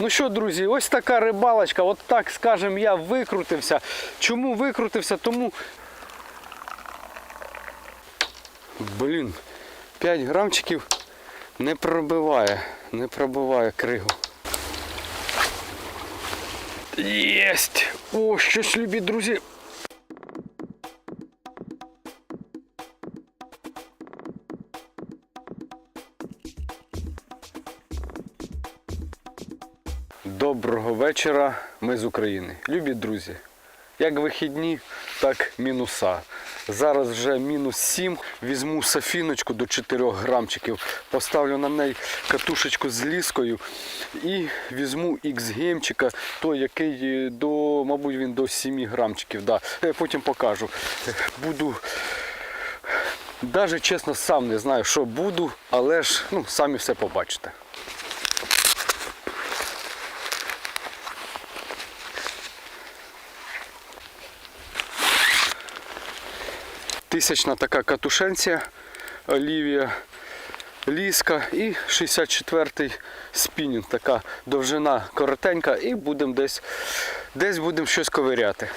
Ну що, друзі, ось така рибалочка, от так скажем, я викрутився. Чому викрутився? Тому. Блін, 5 грамчиків не пробиває, не пробиває кригу. Єсть! О, щось любі, друзі. Вечора, ми з України. Любі друзі, як вихідні, так мінуса. Зараз вже мінус 7. Візьму сафіночку до 4 грамчиків, поставлю на неї катушечку з ліскою і візьму X-геймчика, той, який е, до, мабуть, він до 7 грамчиків. Да. Я потім покажу. Е, Буду. Навіть чесно сам не знаю, що буду, але ж ну, самі все побачите. Тисячна така катушенція Олівія Ліска і 64-й спінінг. Така довжина коротенька і будемо десь, десь будемо щось ковиряти.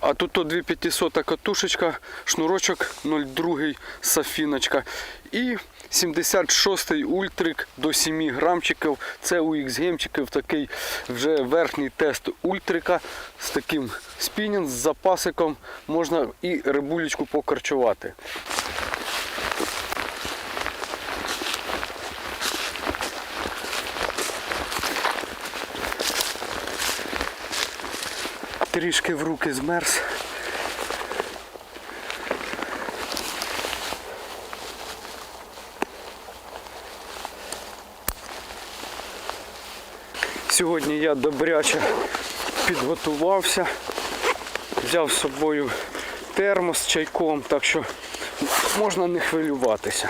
А тут то 2500 катушечка, шнурочок 0,2 сафіночка і 76-й ультрик до 7 грамчиків. Це у X-гемчиків такий вже верхній тест ультрика з таким спінінг, з запасиком. Можна і рибулечку покорчувати. Трішки в руки змерз. Сьогодні я добряче підготувався, взяв з собою термос з чайком, так що можна не хвилюватися.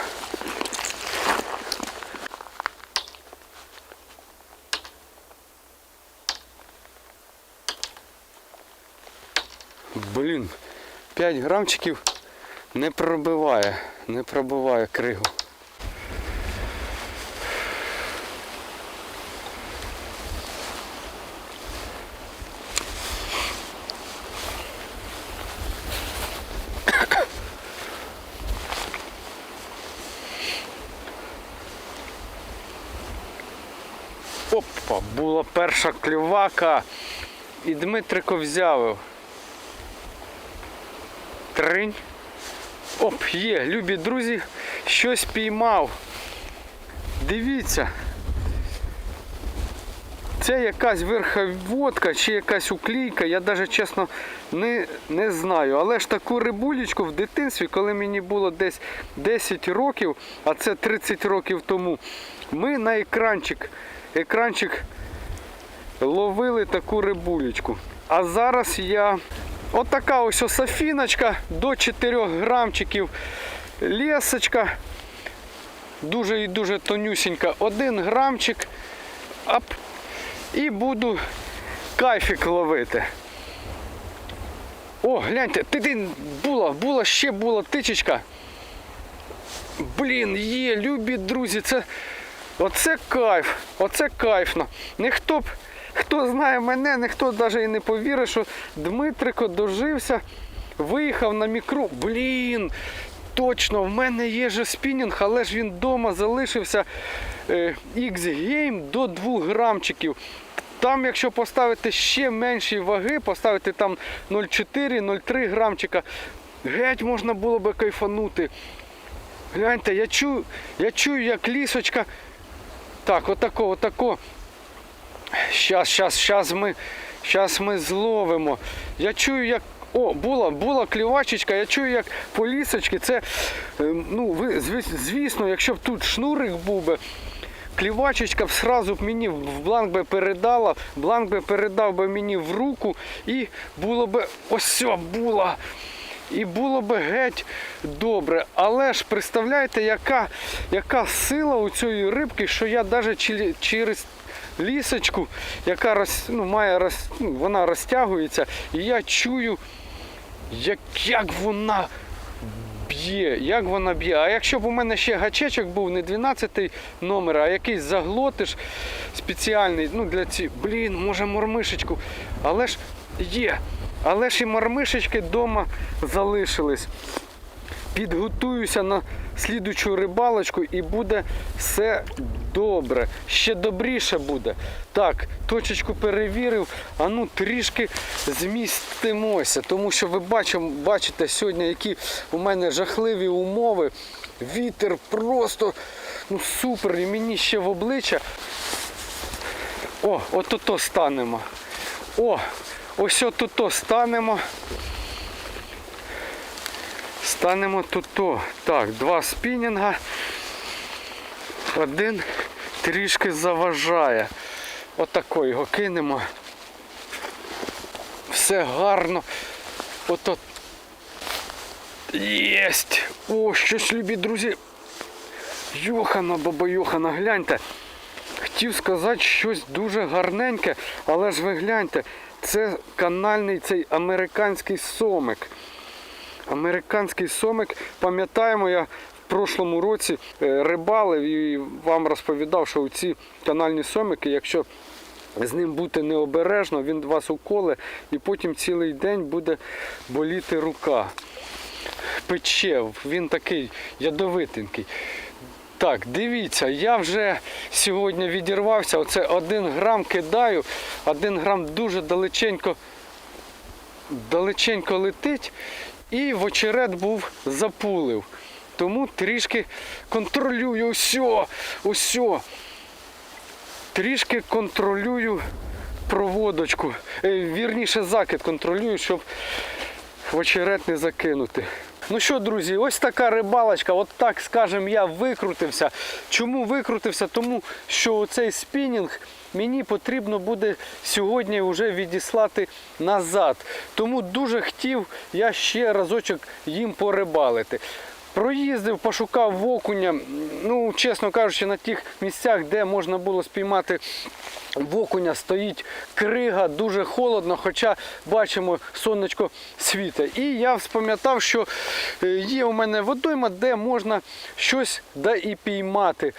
Блін, 5 грамчиків не пробиває, не пробиває кригу. Опа, була перша клювака. І Дмитрико взяв. Тринь. Оп, є, любі друзі, щось піймав. Дивіться. Це якась верховодка чи якась уклійка, я навіть чесно не, не знаю. Але ж таку рибулечку в дитинстві, коли мені було десь 10 років, а це 30 років тому, ми на екранчик, екранчик ловили таку рибулечку. А зараз я отака ось осафіночка до 4 грамчиків лісочка. Дуже і дуже тонюсінька. Один грамчик. Ап. І буду кайфік ловити. О, гляньте, ти була, була, ще була тичечка. Блін, є, любі друзі, це оце кайф, оце кайфно. Ніхто б, хто знає мене, ніхто навіть і не повірить, що Дмитрико дожився, виїхав на мікро. Блін, точно, в мене є же спінінг, але ж він вдома залишився е, X-Game до 2 грамчиків. Там, якщо поставити ще менші ваги, поставити там 0,4-0,3 грамчика, геть можна було би кайфанути. Гляньте, я чую, я чую, як лісочка. Так, отако, отако. Щас, щас, щас ми, щас ми зловимо. Я чую, як. О, була, була клівачечка, я чую, як по лісочці. Це, е, ну, звісно, якщо б тут шнурик був би, клівачечка б сразу б мені в бланк би передала, бланк би передав би мені в руку і було би ось була. І було би геть добре. Але ж представляєте, яка, яка сила у цієї рибки, що я навіть через лісочку, яка роз, ну, має роз, ну, вона розтягується, і я чую, як, як вона Є, як вона б'є. А якщо б у мене ще гачечок був не 12 номер, а якийсь заглотиш спеціальний, ну для ці. Блін, може мормишечку. Але ж є. Але ж і мормишечки вдома залишились. Підготуюся на слідучу рибалочку і буде все добре. Ще добріше буде. Так, точечку перевірив, а ну трішки змістимося. Тому що ви бачимо, бачите сьогодні, які у мене жахливі умови. Вітер просто ну, супер. І мені ще в обличчя. О, от-ото станемо. О, ось от-ото станемо. Станемо тут. -то. Так, два спінінга. Один трішки заважає. Отако його кинемо. Все гарно. Ото. Єсть! О, щось, любі друзі. Йохана, баба Йохана, гляньте. Хотів сказати щось дуже гарненьке, але ж ви гляньте, це канальний цей американський сомик. Американський сомик, пам'ятаємо, я в прошлому році е, рибалив і вам розповідав, що ці канальні сомики, якщо з ним бути необережно, він вас уколе і потім цілий день буде боліти рука. Пече, він такий ядовитенький. Так, дивіться, я вже сьогодні відірвався. Оце один грам кидаю, один грам дуже далеченько, далеченько летить. І в очерет був запулив. Тому трішки контролюю усьо, усьо. Трішки контролюю проводочку. Е, Вірніше закид контролюю, щоб в очерет не закинути. Ну що, друзі, ось така рибалочка, от так скажем, я викрутився. Чому викрутився? Тому що оцей спінінг мені потрібно буде сьогодні вже відіслати назад. Тому дуже хотів я ще разочок їм порибалити. Проїздив, пошукав окуня. Ну, чесно кажучи, на тих місцях, де можна було спіймати в окуня, стоїть крига, дуже холодно, хоча бачимо, сонечко світить. І я спам'ятав, що е, є у мене водойма, де можна щось да і піймати.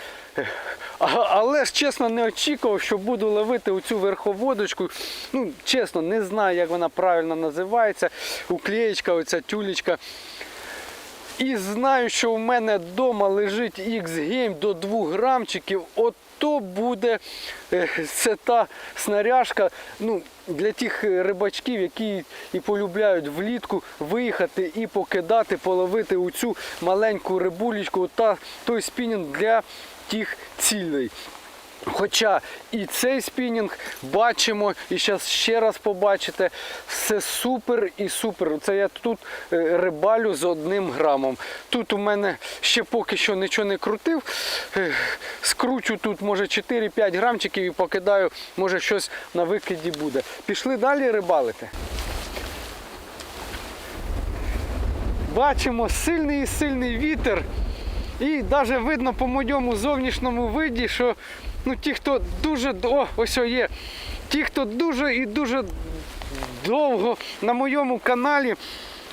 Але ж чесно не очікував, що буду ловити оцю верховодочку. Ну, чесно, не знаю, як вона правильно називається. Уклеєчка, оця тюлечка. І знаю, що в мене вдома лежить X-Game до 2 грамчиків. От то буде е, це та снаряжка ну, для тих е, рибачків, які і полюбляють влітку виїхати і покидати, половити у цю маленьку рибулечку, та той спінінг для тих цілей. Хоча і цей спінінг бачимо, і зараз ще раз побачите, все супер і супер. Це я тут е, рибалю з одним грамом. Тут у мене ще поки що нічого не крутив. Скручу тут, може, 4-5 грамчиків і покидаю, може щось на викиді буде. Пішли далі рибалити. Бачимо сильний і сильний вітер. І навіть видно по моєму зовнішньому виді, що ну, ті, хто дуже о, ось є, ті, хто дуже і дуже довго на моєму каналі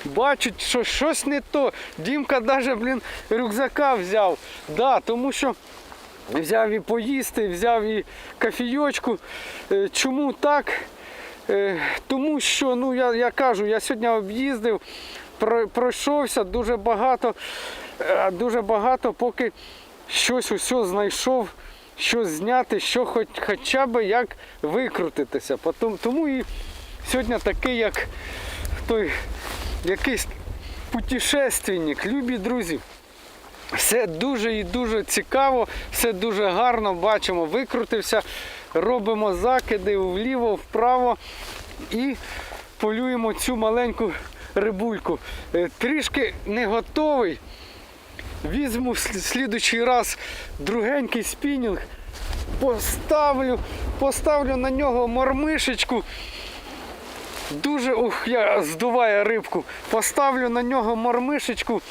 бачать, що щось не то. Дімка навіть, блін, рюкзака взяв. Да, тому що взяв і поїсти, взяв і кофійочку. Е, Чому так? Е, Тому що, ну я, я кажу, я сьогодні об'їздив, пройшовся дуже багато, е, дуже багато, поки щось усе знайшов, щось зняти, що хоч, хоча б як викрутитися. Потом- Тому і сьогодні такий, як той якийсь путешественник, любі друзі. Все дуже і дуже цікаво, все дуже гарно, бачимо, викрутився, робимо закиди вліво, вправо і полюємо цю маленьку рибульку. Е, Трішки не готовий. Візьму в слідучий раз другенький спінінг, поставлю, поставлю на нього мормишечку. Дуже ух, я здуває рибку. Поставлю на нього мормишечку.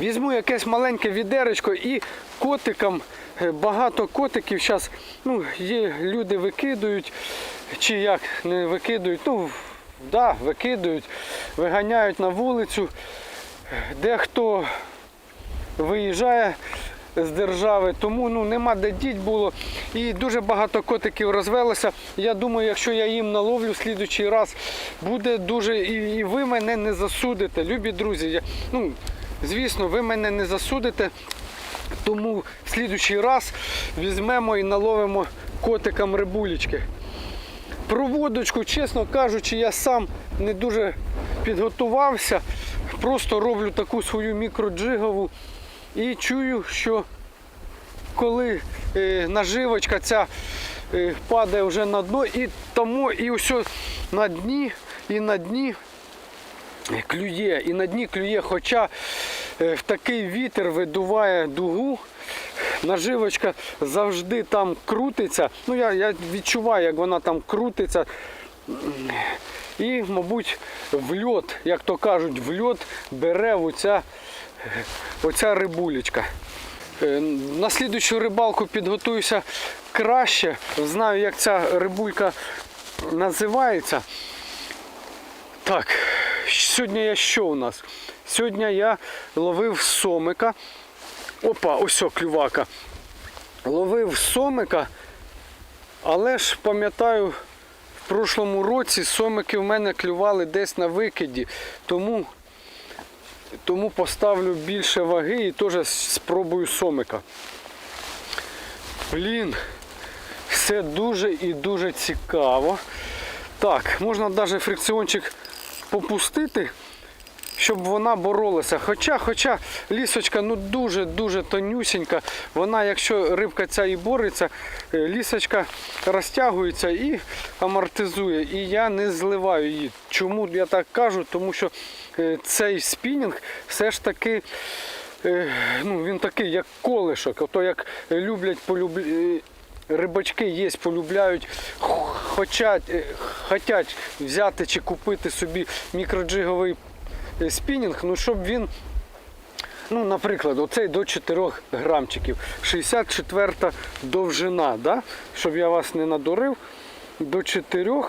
Візьму якесь маленьке відеречко і котикам, е, багато котиків зараз, ну, є люди викидують, чи як не викидують, ну, да, викидують, виганяють на вулицю. дехто виїжджає з держави, тому ну, нема де діть було. І дуже багато котиків розвелося. Я думаю, якщо я їм наловлю в слідучий раз, буде дуже. І, і ви мене не засудите, любі друзі. Я, ну, звісно, ви мене не засудите. Тому в слідучий раз візьмемо і наловимо котикам рибулечки. Проводочку, чесно кажучи, я сам не дуже підготувався. Просто роблю таку свою мікроджигову і чую, що коли е, наживочка ця е, падає вже на дно, і тому і ось на дні, і на дні клює, і на дні клює, хоча е, в такий вітер видуває дугу, наживочка завжди там крутиться. Ну, я, я відчуваю, як вона там крутиться. І, мабуть, в льот, як то кажуть, в льот бере оця, оця рибулечка. Е, На слідучу рибалку підготуюся краще. Знаю, як ця рибулька називається. Так, сьогодні я що у нас? Сьогодні я ловив сомика. Опа, ось о, клювака. Ловив сомика, але ж пам'ятаю, в прошлому році сомики в мене клювали десь на викиді. Тому, тому поставлю більше ваги і теж спробую сомика. Блін, все дуже і дуже цікаво. Так, можна навіть фрикціончик попустити, щоб вона боролася. Хоча, хоча лісочка ну дуже-дуже тонюсінька. Вона, якщо рибка ця і бореться, е, лісочка розтягується і амортизує. І я не зливаю її. Чому я так кажу? Тому що цей спінінг все ж таки. е, Ну, він такий, як колишок, ото як люблять полюбля... рибачки є, полюбляють, хочуть, е, взяти чи купити собі мікроджиговий е, спінінг, ну щоб він, ну, наприклад, оцей до 4 грамчиків, 64 довжина, да? щоб я вас не надурив, до 4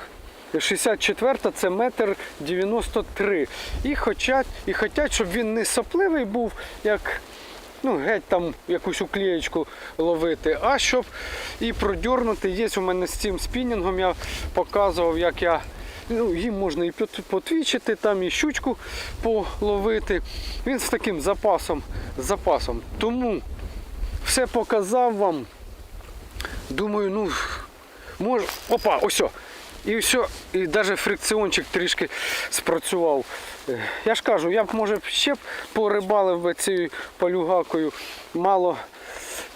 64 це метр 93. І хочуть, і хотять, щоб він не сопливий був, як ну, геть там якусь уклеєчку ловити, а щоб і продьорнути. Є у мене з цим спінінгом, я показував, як я. Ну, їм можна і пот- потвічити, там і щучку половити. Він з таким запасом. запасом. Тому все показав вам. Думаю, ну, може. Опа, ось. І все, і навіть фрикціончик трішки спрацював. Е, Я ж кажу, я б може ще б порибалив би цією палюгакою. Мало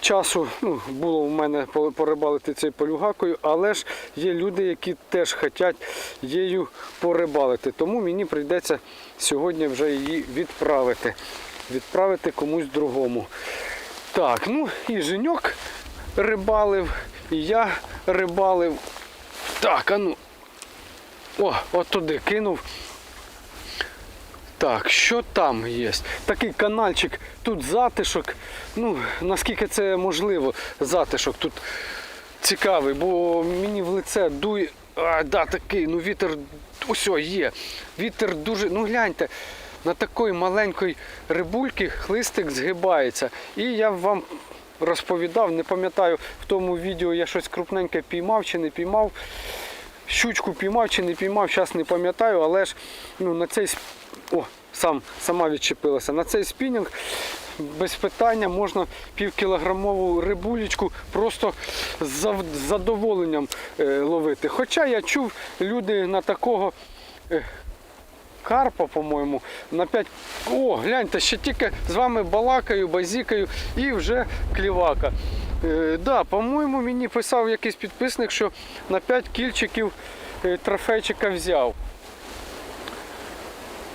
часу ну, було в мене порибалити цією палюгакою, але ж є люди, які теж хочуть її порибалити. Тому мені прийдеться сьогодні вже її відправити. Відправити комусь другому. Так, ну і Женьок рибалив, і я рибалив. Так, а ну. О, от туди кинув. Так, що там є? Такий канальчик, тут затишок. Ну, наскільки це можливо, затишок тут цікавий, бо мені в лице дує. А, да, такий, ну вітер. Ось є. Вітер дуже. Ну гляньте, на такої маленької рибульки хлистик згибається. І я вам розповідав, не пам'ятаю, в тому відео я щось крупненьке піймав чи не піймав. Щучку піймав чи не піймав, зараз не пам'ятаю, але ж ну, на цей о, сам, сама відчепилася. На цей спінінг без питання можна півкілограмову рибулечку просто з задоволенням е, ловити. Хоча я чув, люди на такого е, карпа, по-моєму, на 5. О, гляньте, ще тільки з вами балакаю, базікаю і вже клівака. Е, да, по-моєму, мені писав якийсь підписник, що на 5 кільчиків е, трофейчика взяв.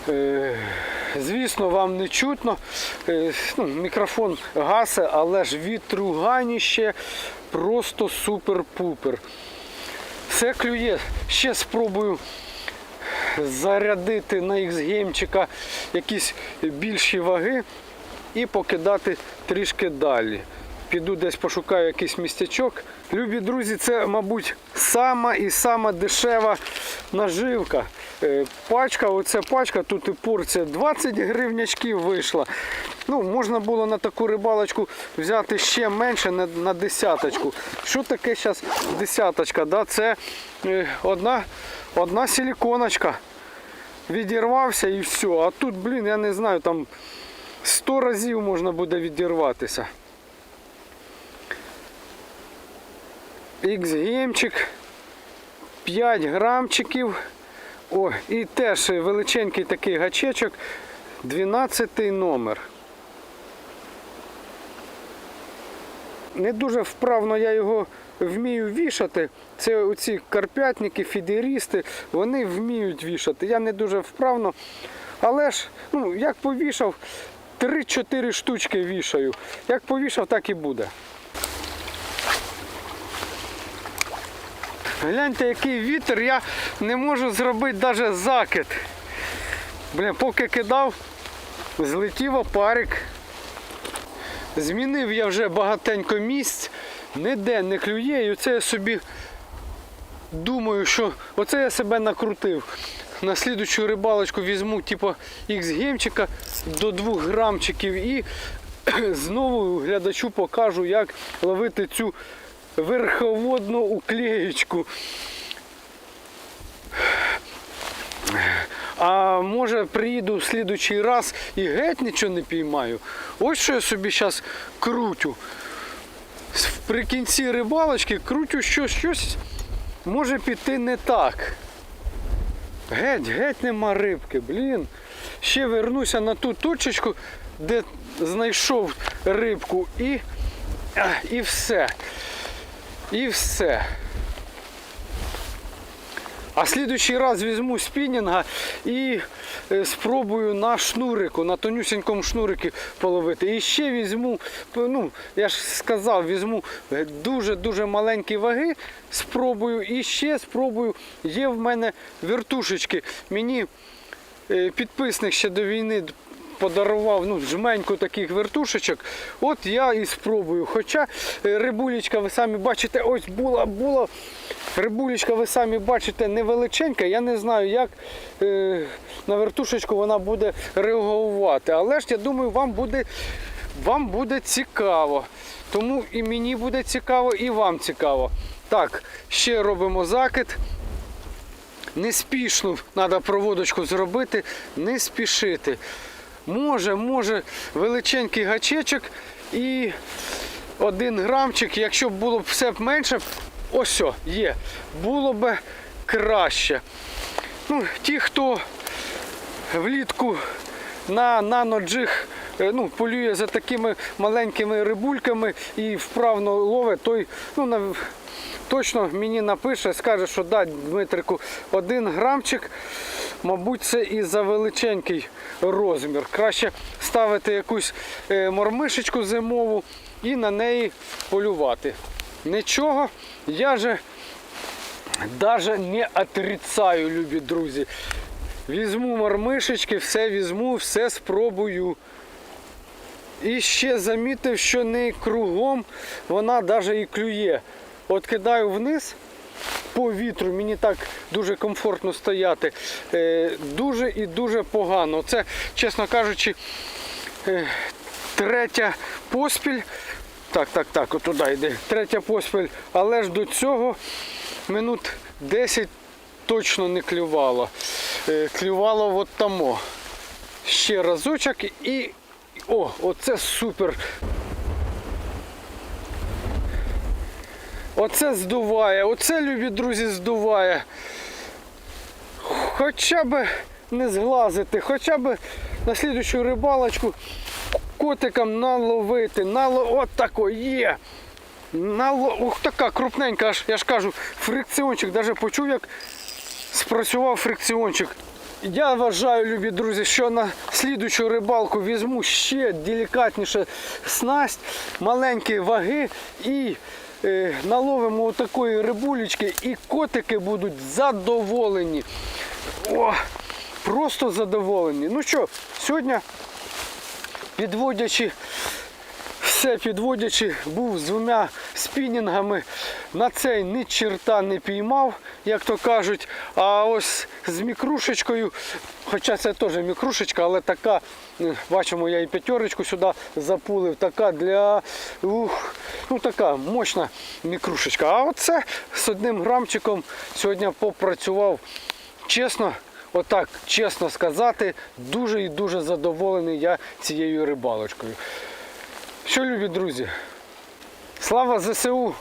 Е, Звісно, вам не чутно. Е, Ну, мікрофон гасе, але ж вітруганіще просто супер-пупер. Все клює. Ще спробую зарядити на X-геймчика якісь більші ваги і покидати трішки далі. піду десь пошукаю якийсь містечок. Любі друзі, це, мабуть, сама і сама дешева наживка. Е, Пачка, оця пачка, тут і порція 20 гривнячків вийшла. Ну, можна було на таку рибалочку взяти ще менше на, на десяточку. Що таке зараз десяточка? Да? Це е, одна, одна силіконочка. Відірвався і все. А тут, блін, я не знаю, там 100 разів можна буде відірватися. X-геймчик 5 грамчиків. О, і теж величенький такий гачечок, 12 номер. Не дуже вправно я його вмію вішати. Це оці карпятники, фідерісти, вони вміють вішати. Я не дуже вправно. Але ж, ну, як повішав, 3-4 штучки вішаю. Як повішав, так і буде. Гляньте, який вітер, я не можу зробити навіть закид. Бля, поки кидав, злетів опарик. Змінив я вже багатенько місць, ніде не клює, і оце я собі думаю, що оце я себе накрутив. На слідучу рибалочку візьму типу X-геймчика до 2 грамчиків і знову глядачу покажу, як ловити цю верховодну уклеєчку. А може приїду в слідучий раз і геть нічого не піймаю. Ось що я собі зараз крутю. При кінці рибалочки крутю, що щось може піти не так. Геть, геть нема рибки, блін. Ще вернуся на ту точечку, де знайшов рибку і, і все. І все. А слідуючий раз візьму спінінга і е, спробую на шнурику, на тонюсінькому шнурику половити. І ще візьму, ну, я ж сказав, візьму дуже-дуже маленькі ваги, спробую і ще спробую. Є в мене вертушечки. Мені е, підписник ще до війни подарував ну, жменьку таких вертушечок. От я і спробую. Хоча е, рибулечка, ви самі бачите, ось була, була. Рибулечка, ви самі бачите, невеличенька. Я не знаю, як е, на вертушечку вона буде реагувати. Але ж я думаю, вам буде, вам буде цікаво. Тому і мені буде цікаво, і вам цікаво. Так, ще робимо закид. Неспішно треба проводочку зробити, не спішити. Може, може, величенький гачечок і один грамчик, якщо б було б все менше, ось о, є, було б краще. Ну, ті, хто влітку на наноджиг е, ну, полює за такими маленькими рибульками і вправно ловить, той ну, на, точно мені напише, скаже, що да, Дмитрику, один грамчик, мабуть, це і за величенький розмір. Краще ставити якусь е, мормишечку зимову і на неї полювати. Нічого, я же даже не отрицаю, любі друзі. Візьму мормишечки, все візьму, все спробую. І ще замітив, що не кругом вона навіть і клює. От кидаю вниз по вітру, мені так дуже комфортно стояти. Е, Дуже і дуже погано. Це, чесно кажучи, е, третя поспіль. Так, так, так, от туди йде. Третя поспіль. Але ж до цього минут 10 точно не клювало. Е, Клювало от тамо. Ще разочок і. О, оце супер. Оце здуває, оце, любі друзі, здуває. Хоча б не зглазити, хоча б на слідущу рибалочку котикам наловити. Нало... От тако є. Нало... Ух, така крупненька, аж, я ж кажу, фрикціончик. Навіть почув, як спрацював фрикціончик. Я вважаю, любі друзі, що на слідучу рибалку візьму ще делікатніше снасть, маленькі ваги і наловимо отакої рибулечки, і котики будуть задоволені. О, просто задоволені. Ну що, сьогодні, підводячи Оце підводячи, був з двома спінінгами. На цей ні черта не піймав, як то кажуть. А ось з мікрушечкою, хоча це теж мікрушечка, але така, е, бачимо, я і п'ятерочку сюди запулив, така для ух, ну така мощна мікрушечка. А оце з одним грамчиком сьогодні попрацював. Чесно, отак, чесно сказати, дуже і дуже задоволений я цією рибалочкою. Що, любі друзі? Слава ЗСУ!